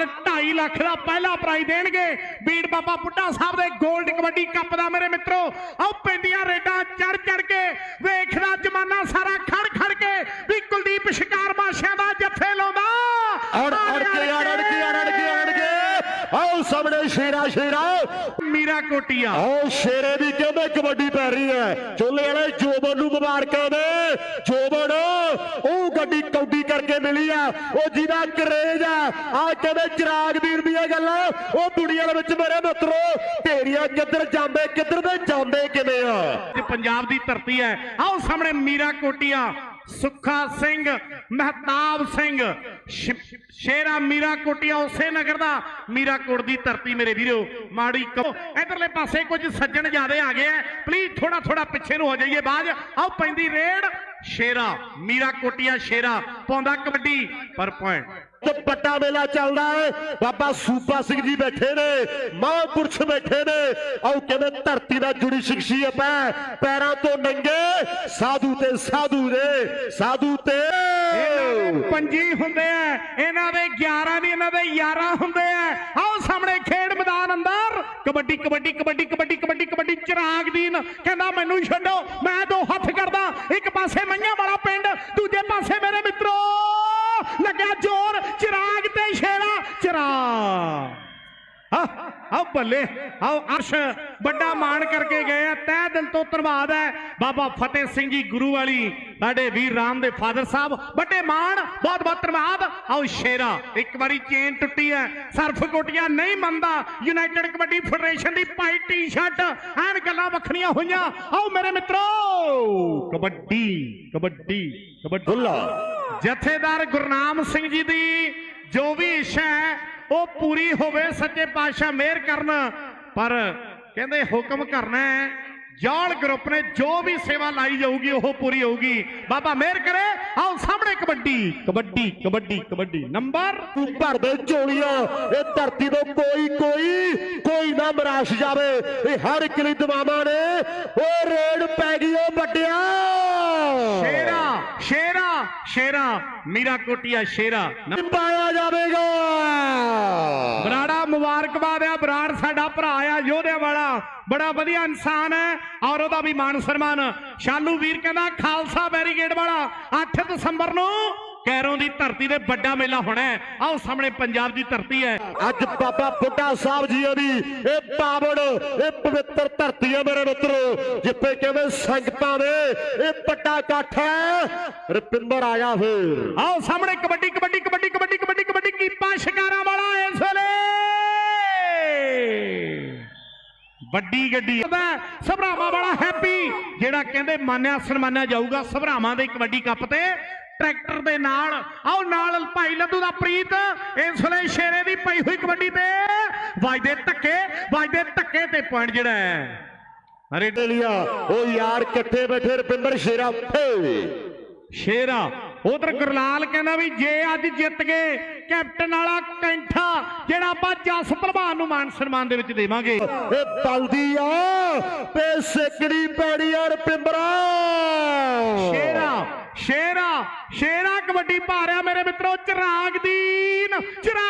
ਨਾਲ 2.5 ਲੱਖ ਦਾ ਪਹਿਲਾ ਪ੍ਰਾਈਜ਼ ਦੇਣਗੇ। ਬੀੜ ਬਾਬਾ ਬੁੱਢਾ ਸਾਹਿਬ ਦੇ 골ਡ ਕਬੱਡੀ ਕੱਪ ਦਾ ਮੇਰੇ ਮਿੱਤਰੋ। ਆਓ ਪੈਂਦੀਆਂ ਰੇਡਾਂ ਚੜ ਚੜ ਕੇ ਵੇਖਦਾ ਜਮਾਨਾ ਸਾਰਾ ਖੜ ਖੜ ਕੇ ਵੀ ਕੁਲਦੀਪ ਸ਼ਿਕਾਰ ਮਾਸ਼ਿਆਂ ਦਾ ਜੱਫੇ ਲਾਉਂਦਾ। ਅੜ ਅੜ ਕੇ ਅੜ ਅੜ ਕੇ ਅੜ ਕੇ ਅੜ ਕੇ ਆਓ ਸਾਹਮਣੇ ਸ਼ੇਰਾ ਸ਼ੇਰਾ। ਮੀਰਾ ਕੋਟੀਆ। ਆਓ ਸ਼ੇਰੇ ਦੀ ਕਹਿੰਦੇ ਕਬੱਡੀ ਪੈ ਰਹੀ ਹੈ। ਚੋਲੇ ਵਾਲੇ ਜੋਬਨ ਨੂੰ ਮੁਬਾਰਕਾਂ ਦੇ ਜੋਬਨ ਉਹ ਗੱਡੀ ਕੌਡੀ ਕਰਕੇ ਮਿਲੀ ਆ। ਉਹ ਜਿਹਦਾ ਕਰੇਜ ਆ। ਆ ਕਹਿੰਦੇ ਚਿਰਾਗ ਵੀਰ ਦੀਆਂ ਗੱਲਾਂ। ਉਹ ਦੁਨੀਆ ਦੇ ਵਿੱਚ ਮੇਰੇ ਮਿੱਤਰੋ ਢੇਰੀਆਂ ਕਿੱਧਰ ਜਾਂਦੇ, ਕਿੱਧਰ ਦੇ ਜਾਂਦੇ, ਕਿਵੇਂ ਆ? ਇਹ ਪੰਜਾਬ ਦੀ ਧਰਤੀ ਹੈ। ਆਓ ਸਾਹਮਣੇ ਮੀਰਾ ਕੋਟੀਆ, ਸੁੱਖਾ ਸਿੰਘ, ਮਹਿਤਾਬ ਸਿੰਘ। ਸ਼ੇਰਾ ਮੀਰਾ ਕੋਟੀਆ ਉਸੇ ਨਗਰ ਦਾ। ਮੀਰਾ ਕੋਟ ਦੀ ਧਰਤੀ ਮੇਰੇ ਵੀਰੋ, ਮਾੜੀ ਕਹੋ ਇਧਰਲੇ ਪਾਸੇ ਕੁਝ ਸੱਜਣ ਜਿਆਦੇ ਆ ਗਏ ਆ ਪਲੀਜ਼ ਥੋੜਾ ਥੋੜਾ ਪਿੱਛੇ ਨੂੰ ਹੋ ਜਾਈਏ ਬਾਜ। ਆਓ ਪੈਂਦੀ ਰੇਡ। ਸ਼ੇਰਾ ਮੀਰਾ ਕੋਟੀਆ ਸ਼ੇਰਾ ਪਾਉਂਦਾ ਕਬੱਡੀ ਪਰ ਪੁਆਇੰਟ ਤੇ ਪੱਟਾ ਮੇਲਾ ਚੱਲਦਾ ਹੈ। ਬਾਬਾ ਸੂਪਾ ਸਿੰਘ ਜੀ ਬੈਠੇ ਨੇ ਮਹਾਂਪੁਰਸ਼ ਬੈਠੇ ਨੇ। ਆਓ ਕਹਿੰਦੇ ਧਰਤੀ ਦਾ ਜੁੜੀ ਸ਼ਖਸੀਅਤ ਹੈ ਪੈਰਾਂ ਤੋਂ ਨੰਗੇ ਸਾਧੂ ਤੇ ਸਾਧੂ ਨੇ ਸਾਧੂ ਤੇ। ਇਹਨਾਂ ਦੇ ਪੰਜੀ ਹੁੰਦੇ ਆ ਇਹਨਾਂ ਦੇ 11 ਨਹੀਂ ਇਹਨਾਂ ਦੇ 11 ਹੁੰਦੇ ਆ। ਆਓ ਸਾਹਮਣੇ ਖੇਡ ਮੈਦਾਨ ਅੰਦਰ। ਕਬੱਡੀ ਕਬੱਡੀ ਕਬੱਡੀ ਕਬੱਡੀ ਕਬੱਡੀ ਕਬੱਡੀ ਚਿਰਾਗ ਦੀਨ। ਕਹਿੰਦਾ ਮੈਨੂੰ ਛੱਡੋ ਮੈਂ ਦੋ ਹੱਥ ਇੱਕ ਪਾਸੇ ਮਈਆਂ ਵਾਲਾ ਪਿੰਡ, ਦੂਜੇ ਪਾਸੇ ਮੇਰੇ ਮਿੱਤਰੋ, ਲੱਗਿਆ ਜ਼ੋਰ, ਚਿਰਾਗ ਤੇ ਸ਼ੇਰਾ ਚਿਰਾ ਆਹ ਆਹ ਬੱਲੇ ਆਓ ਅਰਸ਼, ਵੱਡਾ ਮਾਣ ਕਰਕੇ ਗਏ ਆ, ਤਹਿ ਦਿਲ ਤੋਂ ਧੰਨਵਾਦ ਹੈ। ਬਾਬਾ ਫਤਿਹ ਸਿੰਘ ਜੀ ਗੁਰੂ ਵਾਲੀ ਸਾਡੇ ਵੀਰ ਰਾਮ ਦੇ ਫਾਦਰ ਸਾਹਿਬ ਵੱਡੇ ਮਾਣ ਬਹੁਤ ਬਹੁਤ ਧੰਨਵਾਦ ਆਓ ਸ਼ੇਰਾ ਇੱਕ ਵਾਰੀ ਚੇਨ ਟੁੱਟੀ ਹੈ ਸਰਫ ਕੋਟੀਆਂ ਨਹੀਂ ਮੰਨਦਾ। ਯੂਨਾਈਟਿਡ ਕਬੱਡੀ ਫੈਡਰੇਸ਼ਨ ਦੀ ਪਾਈ ਟੀ-ਸ਼ਰਟ ਐਨ ਗੱਲਾਂ ਵੱਖਰੀਆਂ ਹੋਈਆਂ। ਆਓ ਮੇਰੇ ਮਿੱਤਰੋ ਕਬੱਡੀ ਕਬੱਡੀ ਕਬੱਡੀ। ਦੁੱਲਾ। ਜਥੇਦਾਰ ਗੁਰਨਾਮ ਸਿੰਘ ਜੀ ਦੀ ਜੋ ਵੀ ਇੱਛਾ ਹੈ ਉਹ ਪੂਰੀ ਹੋਵੇ ਸੱਚੇ ਪਾਤਸ਼ਾਹ ਮਿਹਰ ਕਰਨ। ਪਰ ਕਹਿੰਦੇ ਹੁਕਮ ਕਰਨਾ ਹੈ ਜੌਲ ਗਰੁੱਪ ਨੇ ਜੋ ਵੀ ਸੇਵਾ ਲਾਈ ਜਾਊਗੀ ਉਹ ਪੂਰੀ ਹੋਊਗੀ। ਬਾਬਾ ਮਿਹਰ ਕਰੇ। ਆਓ ਸਾਹਮਣੇ ਕਬੱਡੀ। ਕਬੱਡੀ ਕਬੱਡੀ ਕਬੱਡੀ। ਨੰਬਰ? ਤੂੰ ਭਰਦੇ ਝੋਲੀਆਂ ਇਹ ਧਰਤੀ ਤੋਂ ਕੋਈ ਕੋਈ ਕੋਈ ਨਾ ਮਰਾਸ਼ ਜਾਵੇ। ਇਹ ਹਰ ਇੱਕ ਲਈ ਦਵਾਵਾਂ ਨੇ। ਓ ਰੇਡ ਪੈ ਗਈ ਓ ਵੱਡਿਆ। ਸ਼ੇਰਾ ਸ਼ੇਰਾ ਸ਼ੇਰਾ। ਮੀਰਾ ਕੋਟੀਆ ਸ਼ੇਰਾ। ਪਾਇਆ ਜਾਵੇਗਾ ਬਰਾੜਾ ਮੁਬਾਰਕਬਾਦ ਆ ਬਰਾੜ ਸਾਡਾ ਭਰਾ ਆ ਯੋਧਿਆਂ ਵਾਲਾ। ਬੜਾ ਵਧੀਆ ਇਨਸਾਨ ਹੈ ਔਰ ਉਹਦਾ ਵੀ ਮਾਨ ਸਨਮਾਨ। ਸ਼ਾਲੂ ਵੀਰ ਕਹਿੰਦਾ ਖਾਲਸਾ ਬੈਰੀਗੇਡ ਵਾਲਾ 8 ਦਸੰਬਰ ਨੂੰ ਕੈਰੋਂ ਦੀ ਧਰਤੀ ਤੇ ਵੱਡਾ ਮੇਲਾ ਹੋਣਾ ਹੈ। ਆਓ ਸਾਹਮਣੇ ਪੰਜਾਬ ਦੀ ਧਰਤੀ ਹੈ। ਅੱਜ ਬਾਬਾ ਬੁੱਢਾ ਸਾਹਿਬ ਜੀ ਦੀ ਇਹ ਪਾਵਨ ਇਹ ਪਵਿੱਤਰ ਧਰਤੀ ਹੈ ਮੇਰੇ ਮਿੱਤਰੋ ਜਿੱਥੇ ਕਹਿੰਦੇ ਸੰਗਤਾਂ ਦੇ ਇਹ ਵੱਡਾ ਇਕੱਠ ਹੈ। ਰੁਪਿੰਦਰ ਆਇਆ ਫਿਰ। ਆਓ ਸਾਹਮਣੇ ਕਬੱਡੀ ਕਬੱਡੀ ਕਬੱਡੀ ਕਬੱਡੀ ਕਬੱਡੀ ਕਬੱਡੀ ਕੀਪਾ ਸ਼ਿਕਾਰਾਂ ਵਾਲਾ ਇਸ ਵੇਲੇ ਵੱਡੀ ਗੱਡੀ। ਸਭਰਾਵਾਂ ਵਾਲਾ ਹੈਪੀ ਜਿਹੜਾ ਕਹਿੰਦੇ ਮਾਨਿਆ ਸਨਮਾਨਿਆ ਜਾਊਗਾ ਸਭਰਾਵਾਂ ਦੇ ਕਬੱਡੀ ਕੱਪ ਤੇ ਟਰੈਕਟਰ ਦੇ ਨਾਲ। ਆਓ ਨਾਲ ਭਾਈ ਲੱਡੂ ਦਾ ਪ੍ਰੀਤ ਇਸ ਵੇਲੇ ਸ਼ੇਰੇ ਦੀ ਪਈ ਹੋਈ ਕਬੱਡੀ ਤੇ। ਵੱਜਦੇ ਧੱਕੇ ਵੱਜਦੇ ਧੱਕੇ ਤੇ ਪੁਆਇੰਟ ਜਿਹੜਾ ਹੈ। ਅਰੇ ਲਿਆ ਉਹ ਯਾਰ ਇਕੱਠੇ ਬੈਠੇ ਰੁਪਿੰਦਰ ਸ਼ੇਰਾ ਉੱਥੇ। ਸ਼ੇਰਾ ਉਧਰ ਗੁਰਲਾਲ ਕਹਿੰਦਾ ਵੀ ਜੇ ਅੱਜ ਜਿੱਤ ਗਏ ਕੈਪਟਨ ਵਾਲਾ ਕੈਂਠਾ ਜਿਹੜਾ ਆਪਾਂ ਜਸ ਪ੍ਰਭਾਨ ਨੂੰ ਮਾਨ ਸਨਮਾਨ ਦੇ ਵਿੱਚ ਦੇਵਾਂਗੇ। ਇਹ ਬਲਦੀ ਆ ਤੇ ਸਿੱਕੜੀ ਪੈੜੀ ਆ ਰੁਪਿੰਦਰਾ ਸ਼ੇਰਾ ਸ਼ੇਰਾ ਸ਼ੇਰਾ ਕਬੱਡੀ ਰਿਹਾ ਮੇਰੇ ਮਿੱਤਰੋ ਚਿਰਾਗ ਦੀਨ ਚਿਰਾਗ